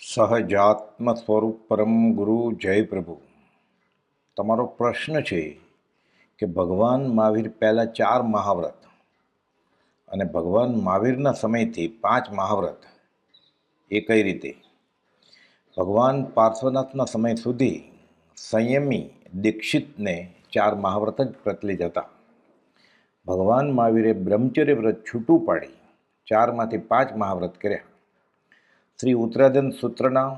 સહજાત્મ સ્વરૂપ પરમ ગુરુ જય પ્રભુ. તમારો પ્રશ્ન છે કે ભગવાન મહાવીર પહેલાં ચાર મહાવ્રત અને ભગવાન મહાવીરના સમયથી પાંચ મહાવ્રત એ કઈ રીતે? ભગવાન પાર્શ્વનાથના સમય સુધી સંયમી દીક્ષિતને ચાર મહાવ્રત જ પ્રચલિત હતા ભગવાન મહાવીરે બ્રહ્મચર્ય વ્રત છૂટું પાડી ચારમાંથી પાંચ મહાવ્રત કર્યા. શ્રી ઉત્તરાધન સૂત્રના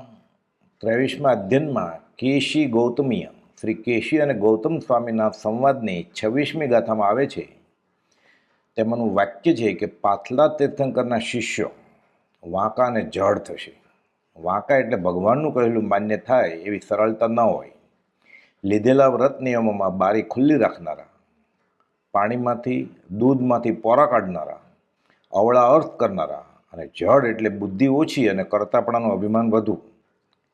ત્રેવીસમા અધ્યયનમાં કેશી ગૌતમીય, શ્રી કેશી અને ગૌતમ સ્વામીના સંવાદની છવ્વીસમી ગાથામાં આવે છે. તેમાંનું વાક્ય છે કે પાથલા તીર્થંકરના શિષ્યો વાંકા અને જડ થશે. વાંકા એટલે ભગવાનનું કહેલું માન્ય થાય એવી સરળતા ન હોય. લીધેલા વ્રત નિયમોમાં બારી ખુલ્લી રાખનારા, પાણીમાંથી, દૂધમાંથી પોરા કાઢનારા, અવળા અર્થ કરનારા અને જડ એટલે બુદ્ધિ ઓછી અને કરતાપણાનું અભિમાન વધુ.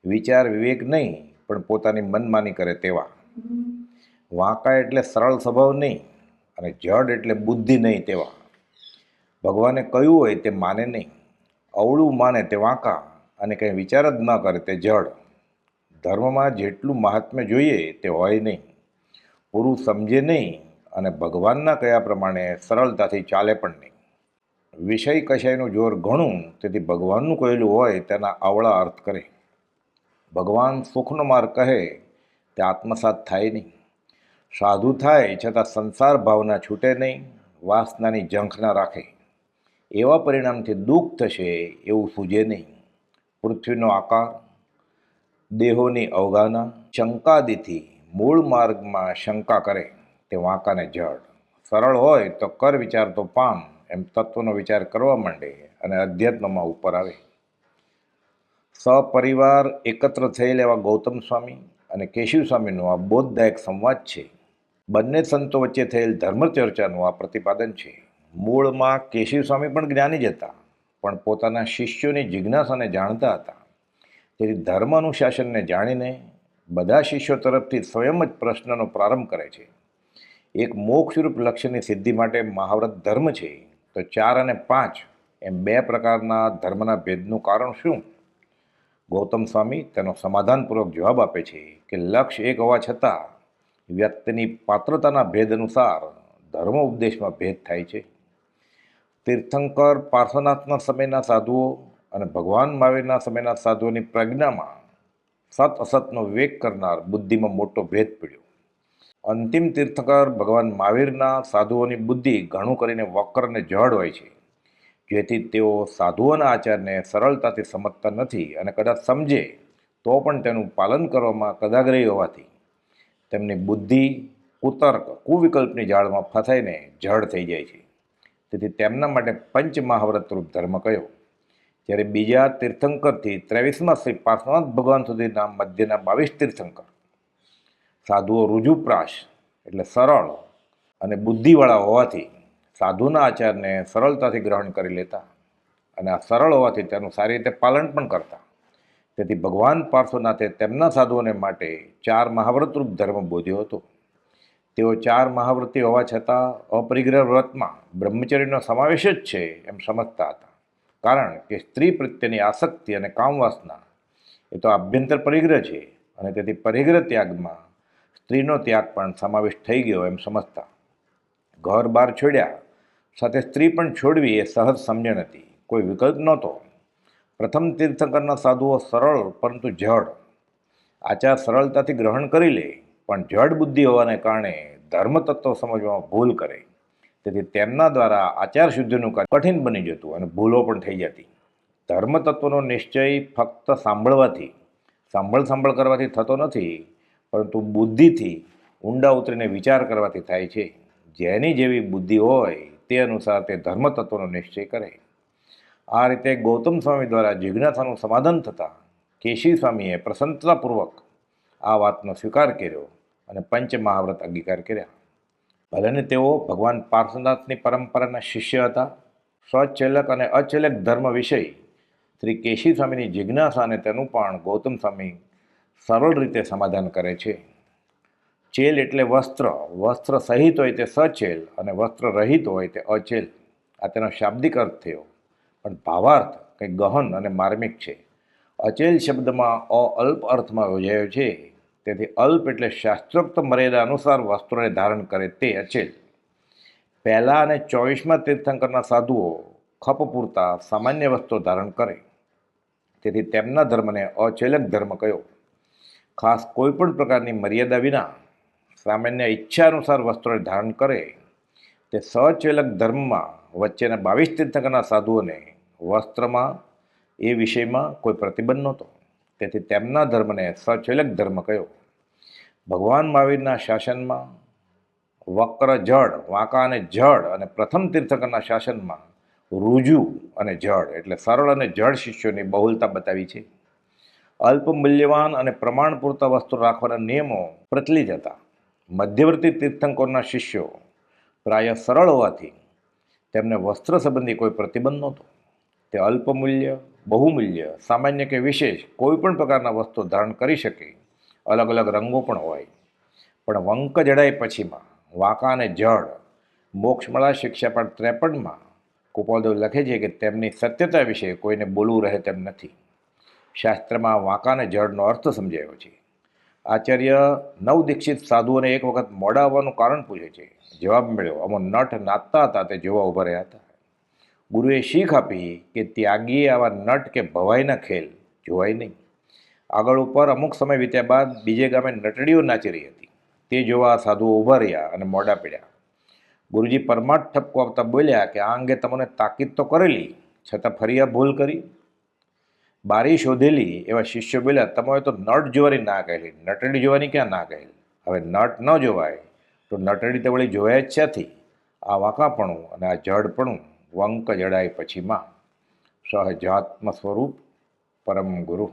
વિચાર વિવેક નહીં, પણ પોતાની મનમાની કરે તેવા. વાંકા એટલે સરળ સ્વભાવ નહીં અને જડ એટલે બુદ્ધિ નહીં તેવા. ભગવાને કહ્યું હોય તે માને નહીં. અવળું માને તે વાંકા અને કંઈ વિચાર જ ન કરે તે જડ. ધર્મમાં જેટલું મહાત્મ્ય જોઈએ તે હોય નહીં. પૂરું સમજે નહીં અને ભગવાનના કયા પ્રમાણે સરળતાથી ચાલે પણ નહીં. વિષય કશાયનું જોર ઘણું, તેથી ભગવાનનું કહેલું હોય તેના આવળા અર્થ કરે. ભગવાન સુખનો માર્ગ કહે, તે આત્મસાત થાય નહીં. સાધુ થાય છતાં સંસાર ભાવના છૂટે નહીં, વાસનાની ઝંખ ના રાખે. એવા પરિણામથી દુઃખ થશે એવું સૂજે નહીં. પૃથ્વીનો આકાર, દેહોની અવગાના શંકાદિથી મૂળ માર્ગમાં શંકા કરે, તે વાંકાને જડ સરળ હોય તો કર વિચાર તો પામ એમ તત્વનો વિચાર કરવા માંડે અને અધ્યાત્મમાં ઉપર આવે. સપરિવાર એકત્ર થયેલ એવા ગૌતમ સ્વામી અને કેશવ સ્વામીનો આ બોધદાયક સંવાદ છે. બંને સંતો વચ્ચે થયેલ ધર્મચર્ચાનું આ પ્રતિપાદન છે. મૂળમાં કેશવ સ્વામી પણ જ્ઞાની જ હતા, પણ પોતાના શિષ્યોની જિજ્ઞાસાને જાણતા હતા. તેથી ધર્મ અનુશાસનને જાણીને બધા શિષ્યો તરફથી સ્વયં જ પ્રશ્નનો પ્રારંભ કરે છે. એક મોક્ષરૂપ લક્ષ્યની સિદ્ધિ માટે મહાવ્રત ધર્મ છે. તો ચાર અને પાંચ એમ બે પ્રકારના ધર્મના ભેદનું કારણ શું? ગૌતમ સ્વામી તેનો સમાધાનપૂર્વક જવાબ આપે છે કે લક્ષ્ય એક હોવા છતાં વ્યક્તિની પાત્રતાના ભેદ અનુસાર ધર્મ ઉપદેશમાં ભેદ થાય છે. તીર્થંકર પાર્શ્વનાથના સમયના સાધુઓ અને ભગવાન મહાવીરના સમયના સાધુઓની પ્રજ્ઞામાં સત અસતનો વિવેક કરનાર બુદ્ધિમાં મોટો ભેદ પડ્યો. અંતિમ તીર્થંકર ભગવાન મહાવીરના સાધુઓની બુદ્ધિ ઘણું કરીને વક્ર અને જડ હોય છે. જેથી તેઓ સાધુઓના આચારને સરળતાથી સમજતા નથી અને કદાચ સમજે, તો પણ તેનું પાલન કરવામાં કદાગ્રહી હોવાથી તેમની બુદ્ધિ કુતર્ક, કુવિકલ્પની જાળમાં ફસાઈને જડ થઈ જાય છે. તેથી તેમના માટે પંચ મહાવ્રત રૂપ ધર્મ કયો? જ્યારે બીજા તીર્થંકરથી ત્રેવીસમાં શ્રી પાર્શ્વનાથ ભગવાન સુધીના મધ્યના બાવીસ તીર્થંકર સાધુઓ રુજુપ્રાશ એટલે સરળ અને બુદ્ધિવાળા હોવાથી સાધુના આચારને સરળતાથી ગ્રહણ કરી લેતા અને આ સરળ હોવાથી તેનું સારી રીતે પાલન પણ કરતા. તેથી ભગવાન પાર્શ્વનાથે તેમના સાધુઓને માટે ચાર મહાવ્રતરૂપ ધર્મ બોધ્યો હતો. તેઓ ચાર મહાવ્રતી હોવા છતાં અપરિગ્રહ વ્રતમાં બ્રહ્મચર્યનો સમાવેશ જ છે એમ સમજતા હતા. કારણ કે સ્ત્રી પ્રત્યેની આસક્તિ અને કામવાસના એ તો આભ્યંતર પરિગ્રહ છે અને તેથી પરિગ્રહ ત્યાગમાં સ્ત્રીનો ત્યાગ પણ સમાવેશ થઈ ગયો એમ સમજતા. ઘર બહાર છોડ્યા, સાથે સ્ત્રી પણ છોડવી એ સહજ સમજણ હતી. કોઈ વિકલ્પ નહોતો. પ્રથમ તીર્થંકરના સાધુઓ સરળ પરંતુ જડ. આચાર સરળતાથી ગ્રહણ કરી લે, પણ જડ બુદ્ધિ હોવાને કારણે ધર્મતત્વ સમજવામાં ભૂલ કરે. તેથી તેમના દ્વારા આચાર શુદ્ધિનું કઠિન બની જતું અને ભૂલો પણ થઈ જતી. ધર્મ તત્વનો નિશ્ચય ફક્ત સાંભળવાથી સાંભળ સાંભળ કરવાથી થતો નથી. પરંતુ બુદ્ધિથી ઊંડા ઉતરીને વિચાર કરવાથી થાય છે. જેની જેવી બુદ્ધિ હોય તે અનુસાર તે ધર્મ તત્વનો નિશ્ચય કરે. આ રીતે ગૌતમ સ્વામી દ્વારા જિજ્ઞાસાનું સમાધાન થતાં કેશી સ્વામીએ પ્રસન્નતાપૂર્વક આ વાતનો સ્વીકાર કર્યો અને પંચ મહાવ્રત અંગીકાર કર્યા. ભલેને તેઓ ભગવાન પાર્શ્વનાથની પરંપરાના શિષ્ય હતા, સ્વચેલક અને અચેલક ધર્મ વિષય શ્રી કેશી સ્વામીની જિજ્ઞાસા અને તેનું પણ ગૌતમ સ્વામી સરળ રીતે સમાધાન કરે છે. ચેલ એટલે વસ્ત્ર. વસ્ત્ર સહિત હોય તે સચેલ અને વસ્ત્ર રહિત હોય તે અચેલ. આ તેનો શાબ્દિક અર્થ થયો. પણ ભાવાર્થ કંઈક ગહન અને માર્મિક છે. અચેલ શબ્દમાં અ અલ્પ અર્થમાં યોજાયો છે. તેથી અલ્પ એટલે શાસ્ત્રોક્ત મર્યાદા અનુસાર વસ્ત્રોને ધારણ કરે તે અચેલ. પહેલાં અને ચોવીસમાં તીર્થંકરના સાધુઓ ખપ પૂરતા સામાન્ય વસ્ત્રો ધારણ કરે. તેથી તેમના ધર્મને અચેલક ધર્મ કયો. ખાસ કોઈ પણ પ્રકારની મર્યાદા વિના સામાન્ય ઈચ્છા અનુસાર વસ્ત્રોને ધારણ કરે, તે સચેલક ધર્મમાં વચ્ચેના બાવીસ તીર્થંકરના સાધુઓને વસ્ત્રમાં એ વિષયમાં કોઈ પ્રતિબંધ નહોતો. તેથી તેમના ધર્મને સચેલક ધર્મ કયો? ભગવાન મહાવીરના શાસનમાં વક્ર જળ, વાંકા અને જળ અને પ્રથમ તીર્થંકરના શાસનમાં રુજુ અને જળ, એટલે સરળ અને જળ શિષ્યોની બહુલતા બતાવી છે. અલ્પ મૂલ્યવાન અને પ્રમાણ પૂરતા વસ્તુ રાખવાના નિયમો પ્રચલિત હતા. મધ્યવર્તી તીર્થંકરોના શિષ્યો પ્રાય સરળ હોવાથી તેમને વસ્ત્ર સંબંધી કોઈ પ્રતિબંધ નહોતો. તે અલ્પ મૂલ્ય બહુમૂલ્ય, સામાન્ય કે વિશેષ કોઈપણ પ્રકારના વસ્તુ ધારણ કરી શકે. અલગ અલગ રંગો પણ હોય. પણ વંક જડાય પછીમાં વાંકા અને જળ મોક્ષમળા શિક્ષાપાઠ ત્રેપનમાં કુપાલદેવ લખે છે કે તેમની સત્યતા વિશે કોઈને બોલવું રહે તેમ નથી. શાસ્ત્રમાં વાંકાને જળનો અર્થ સમજાયો છે. આચાર્ય નવદીક્ષિત સાધુઓને એક વખત મોડા આવવાનું કારણ પૂછે છે. જવાબ મળ્યો, અમો નટ નાચતા હતા તે જોવા ઊભા રહ્યા હતા. ગુરુએ શીખ આપી કે ત્યાગીએ આવા નટ કે ભવાઈના ખેલ જોવાય નહીં. આગળ ઉપર અમુક સમય વીત્યા બાદ બીજે ગામે નટડીઓ નાચી રહી હતી. તે જોવા સાધુઓ ઊભા રહ્યા અને મોડા પડ્યા. ગુરુજી પરમાટ ઠપકો આપતા બોલ્યા કે આ અંગે તમને તાકીદ તો કરેલી, છતાં ફરી આ ભૂલ કરી. બારી શોધેલી એવા શિષ્ય બોલ્યા તમે તો નટ જોવાની ના કહેલી. નટડી જોવાની ક્યાં ના કહેલી? હવે નટ ન જોવાય તો નટડી તો વળી જોયા જ છેથી આ વાંકાપણું અને આ જડપણું વંક જડાય પછીમાં. સહજાત્મ સ્વરૂપ પરમ ગુરુ.